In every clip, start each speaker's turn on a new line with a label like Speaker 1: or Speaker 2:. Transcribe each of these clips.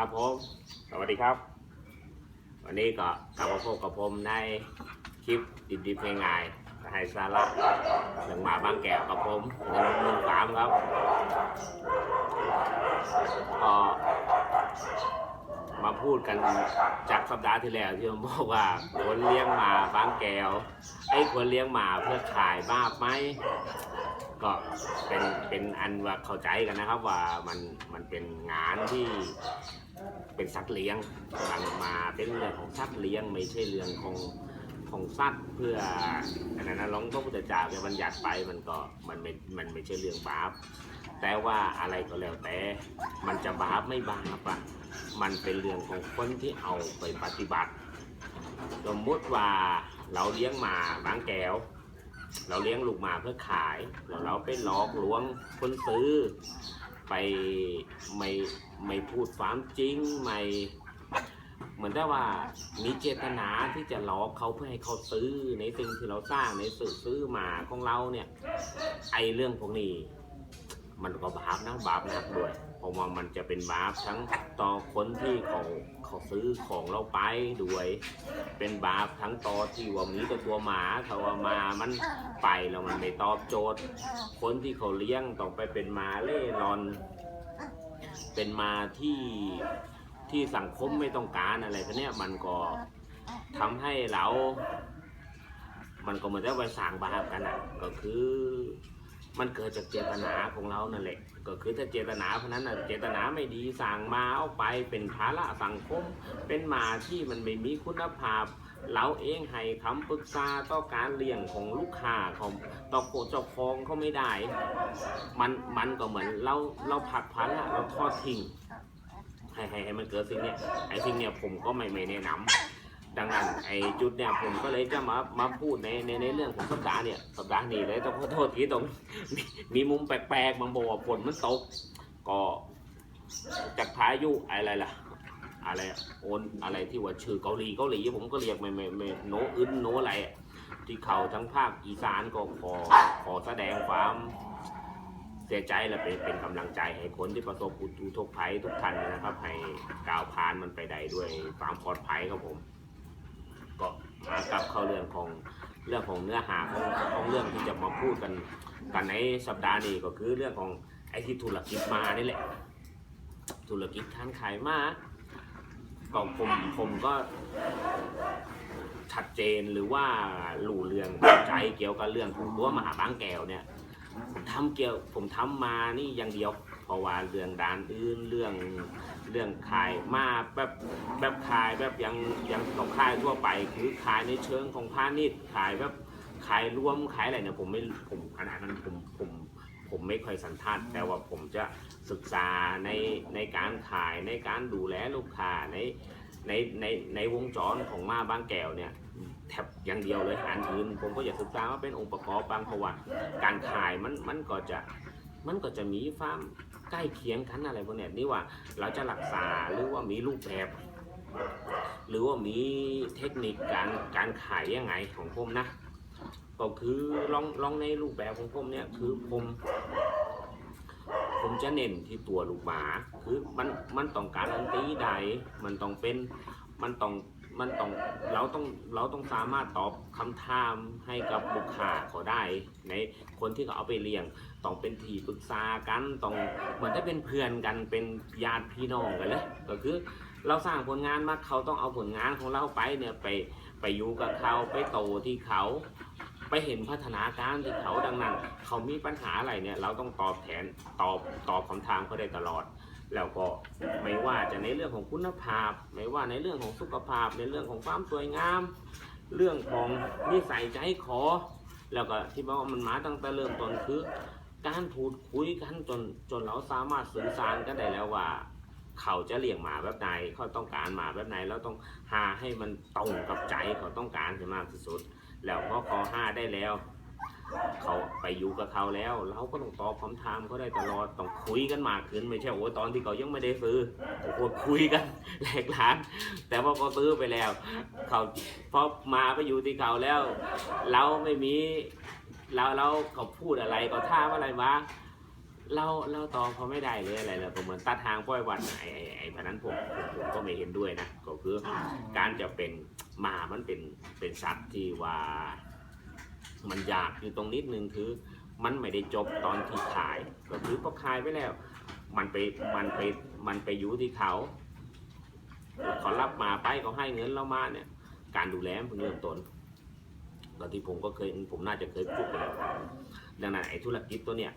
Speaker 1: ครับผม สวัสดีครับ วันนี้ก็กลับมาพบกับผมในคลิปดิบๆง่ายๆให้สาระหนึ่งหมาบางแก้วกับผมหนึ่งหนึ่งสามครับก็มาพูดกันจากสัปดาห์ที่แล้วที่ผมบอกว่าควรเลี้ยงหมาบางแก้วไอ้ควรเลี้ยงหมาเพื่อขายบ้าไหม ก็เป็นเป็นอันว่าเข้าใจกันนะครับว่ามันมันเป็นงานที่เป็นสัตว์เลี้ยงมันมาเป็นเรื่องของสัตว์เลี้ยงไม่ใช่เรื่องของของสัตว์เพื่ออันนั้นนะหลวงพระพุทธเจ้าแกบัญญัติไปมันก็มันไม่มันไม่ใช่เรื่องบาปแต่ว่าอะไรก็แล้วแต่ มันจะบาปไม่บาปอะมันเป็นเรื่องของคนที่เอาไปปฏิบัติ สมมติว่าเราเลี้ยงหมาบางแก้ว เราเลี้ยงลูกหมาเพื่อขาย แล้วเราไปหลอกลวงคนซื้อ ไปไม่ไม่พูดความจริงไม่เหมือนได้ว่ามีเจตนาที่จะหลอกเขาเพื่อให้เขาซื้อในสิ่งที่เราสร้างในสื่อซื้อหมาของเราเนี่ยไอเรื่องพวกนี้ มันก็บาปนะบาปหนักด้วย เพราะว่ามันจะเป็นบาปทั้งต่อคนที่เขาเขาซื้อของเราไปด้วย เป็นบาปทั้งต่อที่ว่ามีต่ตัวหมาเขาว่ามามันไปแล้วมันไม่ตอบโจทย์ คนที่เขาเลี้ยงต้องไปเป็นมาเล่ร่อน เป็นมาที่ที่สังคมไม่ต้องการอะไรพวกเนี้ยมันก็ทำให้เรา มันก็เหมือนจะไปสร้างบาปกันอะ ก็คือ มันเกิดจากเจตนาของเรานั่นแหละ ก็คือถ้าเจตนาเพราะนั้นนะเจตนาไม่ดีสั่งมาเอาไปเป็นภาระสังคม เป็นมาที่มันไม่มีคุณภาพ เราเองให้คำปรึกษาต่อการเลี้ยงของลูกค้าของต่อโคเจ้าของเขาไม่ได้ มันมันก็เหมือนเราเราผักภาระเราทอดทิ้งให้ให้ให้มันเกิดสิ่งเนี้ยไอ้สิ่งเนี้ยผมก็ไม่ไม่แนะนำ ดังนั้นไอ้จุดเนี่ยผมก็เลยจะมามาพูดในในในเรื่องของสัปดาห์เนี่ยสัปดาห์นี้เลยต้องขอโทษทีตรงมีมีมุมแปลกๆบางบอกว่าฝนมันตก ก็จากพายุอะไรล่ะ อะไรโอนอะไรที่ว่าชื่อเกาหลีเกาหลีผมก็เรียกไม่ไม่ไม่โนอึนโนอะไรที่เขาทั้งภาคอีสานก็ขอขอแสดงความเสียใจและเป็นเป็นกำลังใจให้คนที่ประสบอุทกภัยทุกท่านนะครับ ให้ก้าวผ่านมันไปได้ด้วยความปลอดภัยครับผม ก็มากลับเข้าเรื่องของเรื่องของเนื้อหาของของเรื่องที่จะมาพูดกันกันในสัปดาห์นี้ก็คือเรื่องของไอ้ที่ธุรกิจมานี่แหละ ธุรกิจค้าขายมาก็ผมผมก็ชัดเจนหรือว่าหลู่เรื่องใจเกี่ยวกับเรื่องของตัวมหาบางแก้วเนี่ยผมทำเกี่ยวผมทำมานี่อย่างเดียว เพราะว่าเรื่องด้านอื่นเรื่องเรื่องขายมาแบบแบบขายแบบยังยังของขายทั่วไป คือขายในเชิงของพาณิชย์ขายแบบขายรวมขายอะไรเนี่ยผมไม่ผมขนาดนั้นผมผมผมไม่ค่อยสันทัดแต่ว่าผมจะศึกษาในในการขายในการดูแลลูกค้าในในในในวงจรของมาบางแก้วเนี่ยแทบอย่างเดียวเลยอันอื่นผมก็อยากศึกษาว่าเป็นองค์ประกอบบางเพราะว่าการขายมันมันก็จะมันก็จะมีความ ใกล้เคียงกันอะไรพวกเนี้ยนี่ว่าเราจะรักษาหรือว่ามีรูปแบบ หรือว่ามีเทคนิคการการขายยังไงของผมนะ ก็คือลองลองในรูปแบบของผมเนี่ยคือผมผมจะเน้นที่ตัวลูกหมา คือมันมันต้องการันตีใด มันต้องเป็น มันต้อง มันต้องเราต้องเราต้องสามารถตอบคำถามให้กับลูกค้าเขาได้ ในคนที่เขาเอาไปเลี้ยงต้องเป็นที่ปรึกษากันต้องเหมือนจะเป็นเพื่อนกันเป็นญาติพี่น้องกันเลยก็คือเราสร้างผลงานมาเขาต้องเอาผลงานของเราไปเนี่ยไปไปอยู่กับเขาไปโตที่เขาไปเห็นพัฒนาการที่เขาดังนั้น เขามีปัญหาอะไรเนี่ย เราต้องตอบแทนตอบตอบคำถามเขาได้ตลอด แล้วก็ไม่ว่าจะในเรื่องของคุณภาพ ไม่ว่าในเรื่องของสุขภาพ ในเรื่องของความสวยงาม เรื่องของนิสัยใจคอแล้วก็ที่บอกว่ามันมาตั้งแต่เริ่มต้นคือ การพูดคุยกันจนจนเราสามารถสื่อสารกันได้แล้วว่า เขาจะเลี้ยงหมาแบบไหนเขาต้องการหมาแบบไหนเราต้องหาให้มันตรงกับใจเขาต้องการให้มากที่สุด แล้วพอเขาห้าได้แล้ว เขาไปอยู่กับเขาแล้ว เราก็ต้องตอบคำถามเขาได้ตลอดต้องคุยกันมากขึ้นไม่ใช่โอ้ตอนที่เขายังไม่ได้ซื้อโอ้โหคุยกันแหลกหลานแต่พอเขาซื้อไปแล้ว เขาพอมาไปอยู่ที่เขาแล้ว เราไม่มีเราเราเขาพูดอะไรเขาท่าอะไรมาเราเราตอบเขาไม่ได้เลยอะไรแล้วก็เหมือนตัดทางปล่อยวันไอ้ไอ้ไอ้พนันผมผมผมก็ไม่เห็นด้วยนะก็คือการจะเป็นหมามันเป็นเป็นสัตว์ที่ว่า มันยากอยู่ตรงนิดนึงคือมันไม่ได้จบตอนที่ขายก็คือพอขายไปแล้ว มันไปมันไปมันไปอยู่ที่เขาเขารับมาไปเขาให้เงินเรามาเนี่ย การดูแลมันเพิ่งเริ่มต้นตอนที่ผมก็เคยผมน่าจะเคยพูดไปแล้วดังนั้นไอ้ธุรกิจตัวเนี้ย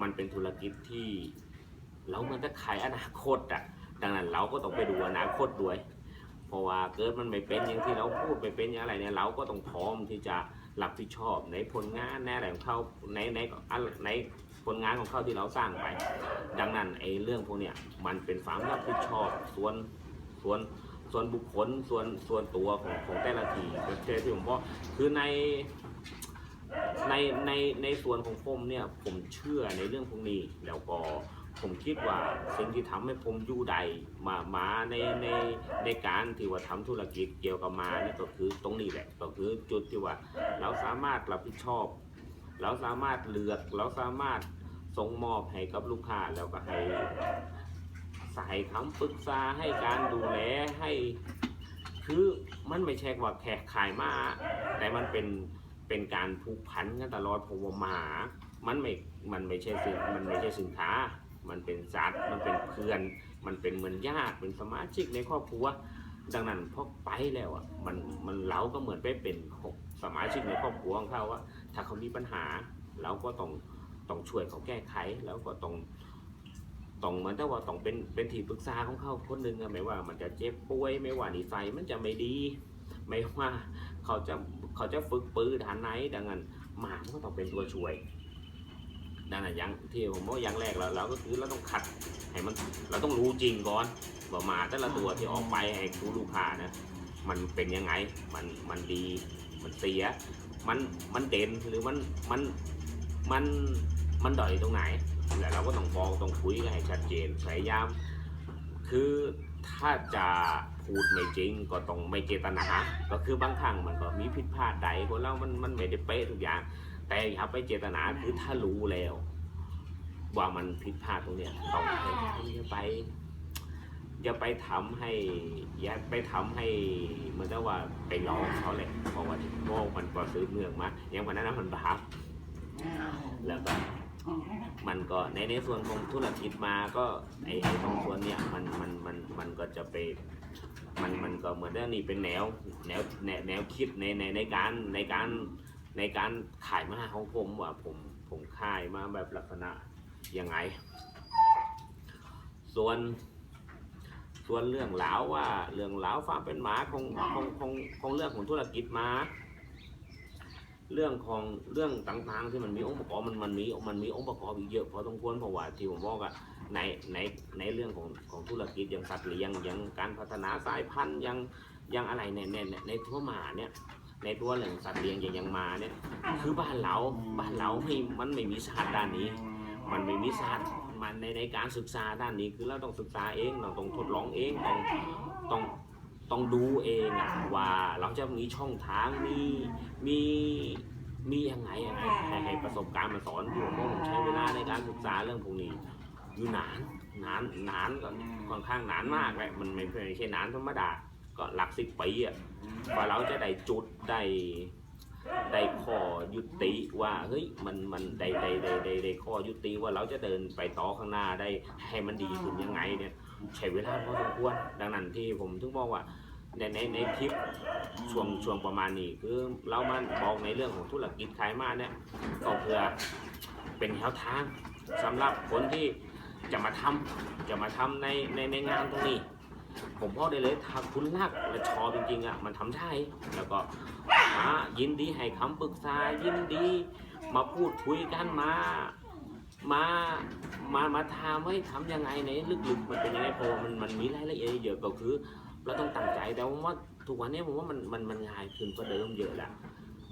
Speaker 1: มันเป็นธุรกิจที่เรามันจะขายอนาคตอะดังนั้นเราก็ต้องไปดูอนาคตด้วย เพราะว่าเกิดมันไม่เป็นอย่างที่เราพูดไปเป็นอย่างไรเนี่ยเราก็ต้องพร้อมที่จะ รับผิดชอบในผลงานในอะไรของเขาในในในผลงานของเขาที่เราสร้างไป ดังนั้นไอ้เรื่องพวกเนี้ยมันเป็นความรับผิดชอบส่วนส่วนส่วนบุคคลส่วนส่วนตัวของของแต่ละทีเช่นที่ผมบอกคือในในในในส่วนของผมเนี่ยผมเชื่อในเรื่องพวกนี้แล้วก็ ผมคิดว่าสิ่งที่ทำให้ผมอยู่ใดมามาในในในการที่ว่าทำธุรกิจเกี่ยวกับมาเนี่ยก็คือตรงนี้แหละก็คือจุดที่ว่า เราสามารถรับผิดชอบ เราสามารถเลือกเราสามารถส่งมอบให้กับลูกค้าแล้วก็ให้ใส่คำปรึกษาให้การดูแลให้คือมันไม่ใช่ว่าแขกขายมาแต่มันเป็นเป็นการผูกพันกันตลอดเพราะว่าหมา มันไม่ มันไม่ใช่สินมันไม่ใช่สินค้า มันเป็นสัตว์มันเป็นเพื่อน มันเป็นเหมือนญาติเป็นสมาชิกในครอบครัว ดังนั้นพอไปแล้วอะมันมันเราก็เหมือนไปเป็นสมาชิกในครอบครัวของเขาว่า ถ้าเขามีปัญหา เราก็ต้องต้องช่วยเขาแก้ไขแล้วก็ต้องต้องเหมือนแต่ว่าต้องเป็นเป็นที่ปรึกษาของเขาคนหนึ่งอะไม่ว่า มันจะเจ็บป่วยไม่ว่านิสัยมันจะไม่ดี ไม่ว่าเขาจะเขาจะฝึกปืนฐานไหนดังนั้นหมาก็ต้องเป็นตัวช่วย ดังนั้นย่างที่ผมว่าย่างแรกเราเราก็คือเราต้องขัดให้มันเราต้องรู้จริงก่อนว่ามาแต่ละตัวที่ออกไปให้รู้ลูกค้านะมันเป็นยังไงมันมันดีมันเสีย มันมันเด่นหรือมันมันมันมันด้อยตรงไหนแล้วเราก็ต้องบอกต้องคุยกันให้ชัดเจนพยายาม คือถ้าจะพูดไม่จริงก็ต้องไม่เจตนาก็คือบางครั้งมันก็มีผิดพลาดใดคนเรามันมันไม่ได้เป๊ะทุกอย่าง แต่อย่าไปเจตนาคือถ้ารู้แล้ว ว่ามันผิดพลาดตรงเนี้ยต้องอย่าไปอย่าไปทำให้อย่าไปทำให้เหมือนกับว่าไปหลอกเขาเลยเพราะว่าที่โง่มันก็ซื้อเมืองมาอย่างวันนั้นนะมันบาปแล้วก็มันก็ในในส่วนของธุรกิจมาก็ไอ้ไอ้ตรงส่วนเนี้ยมันมันมันมันก็จะไปมันมันก็เหมือนว่านี่เป็นแนวแนวแนวแนวคิดในในในการในการ ในการขายมาของผมว่าผมผมขายมาแบบลักษณะยังไง ส่วนส่วนเรื่องหลาว่าเรื่องหลาวความเป็นหมาของของของของเรื่องของธุรกิจมาเรื่องของเรื่องต่างๆที่มันมีองค์ประกอบมันมันมีมันมีองค์ประกอบอีกเยอะพอสมควรเพราะว่าที่ผมบอกอะในในในเรื่องของของธุรกิจอย่างสัตว์เลี้ยงอย่างการพัฒนาสายพันธุ์อย่างอย่างอะไรในในในในทั่วหมาเนี่ย ในตัวเรื่องสัตว์เลี้ยงอย่างอย่างหมาเนี่ย คือบ้านเราบ้านเราไม่มันไม่มีศาสตร์ด้านนี้ มันไม่มีศาสตร์มันในในการศึกษาด้านนี้คือเราต้องศึกษาเองเราต้องทดลองเองต้องต้องต้องดูเองอะว่าเราจะมีช่องทางมีมีมียังไงยังไงให้ให้ประสบการณ์มาสอนผมว่าผมใช้เวลาในการศึกษาเรื่องพวกนี้อยู่นานนานนานก็ค่อนข้างนานมากแหละมันไม่ไม่ใช่นานธรรมดา ก็หลักสิบปีอะกว่าเราจะได้จุดได้ได้ข้อยุติว่าเฮ้ยมันมันได้ได้ได้ได้ได้ข้อยุติว่าเราจะเดินไปต่อข้างหน้าได้ให้มันดีขึ้นยังไงเนี่ยใช้เวลาพอสมควรดังนั้นที่ผมถึงบอกว่าในในในคลิปช่วงช่วงประมาณนี้คือเรามาบอกในเรื่องของธุรกิจขายมาเนี่ยก็เพื่อเป็นแนวทางสำหรับคนที่จะมาทำจะมาทำในในในงานตรงนี้ ผมบอกได้เลยถ้าคุณรักและชอบจริงๆอะมันทำได้แล้วก็มายินดีให้คำปรึกษายินดี มาพูดคุยกันมา มามามาทำให้ทำยังไงในลึกๆมันเป็นยังไงเพราะมันมันมีรายละเอียดเยอะก็คือ เราต้องตั้งใจแต่ว่าทุกวันนี้ผมว่ามันมันมันง่ายขึ้นกว่าเดิมเยอะแล้ว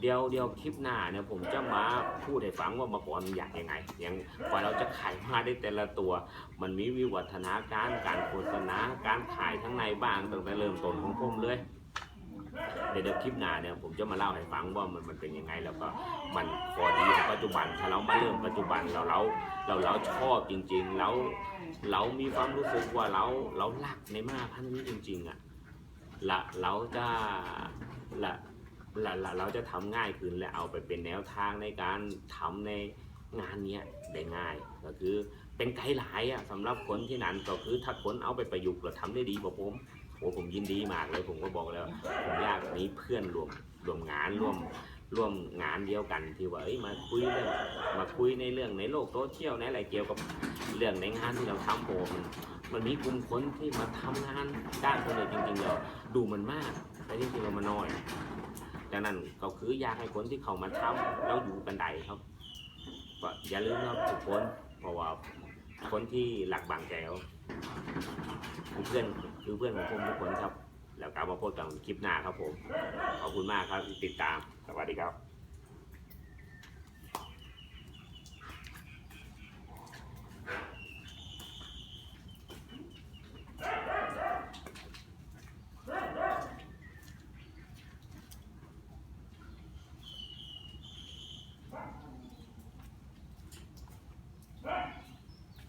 Speaker 1: เดี๋ยวเดี๋ยวคลิปหน้าเนี่ยผมจะมาพูดให้ฟังว่ามาก่อนมันอยากยังไงอย่างกว่าเราจะขายมาได้แต่ละตัว มันมีวิวัฒนาการการโฆษณาการขายทั้งในบ้างตั้งแต่เริ่มต้นของผมเลยเดี๋ยวคลิปหน้าเนี่ยผมจะมาเล่าให้ฟังว่ามันมันเป็นยังไงแล้วก็มันพอดีปัจจุบันถ้าเรามาเริ่มปัจจุบันเราเราเราเราชอบจริง ๆ แล้วเรามีความรู้สึกว่าเราเรารักในมาพันนี้จริง ๆอะละเราจะละ ละละเราจะทำง่ายขึ้นและเอาไปเป็นแนวทางในการทำในงานเนี้ยได้ง่าย ก็คือเป็นไกด์ไลน์อะสำหรับคนที่นั่นก็คือถ้าคนเอาไปประยุกต์แล้วทำได้ดีกว่าผมโอ้ผมยินดีมากเลยผมก็บอกแล้วผมอยากมีเพื่อนรวมรวมงานร่วมร่วมงานเดียวกันที่ว่าเอ้ยมาคุยเรื่องมาคุยในเรื่องในโลกโซเชียลในอะไรเกี่ยวกับเรื่องในงานที่เราทำโอ้มันมันมีกลุ่มคนที่มาทำงานด้านคนเลยจริงๆแล้วดูมันมากแต่จริงๆแล้วมันน้อย ดังนั้นก็คืออยากให้คนที่เขามาทำแล้วอยู่กันได้ครับก็อย่าลืมนะครับทุกคนเพราะว่าคนที่หลักบางแจ้วคือเพื่อนคือเพื่อนของผมทุกคนครับ แล้วกลับมาพบกันคลิปหน้าครับผม ขอบคุณมากครับที่ติดตาม สวัสดีครับ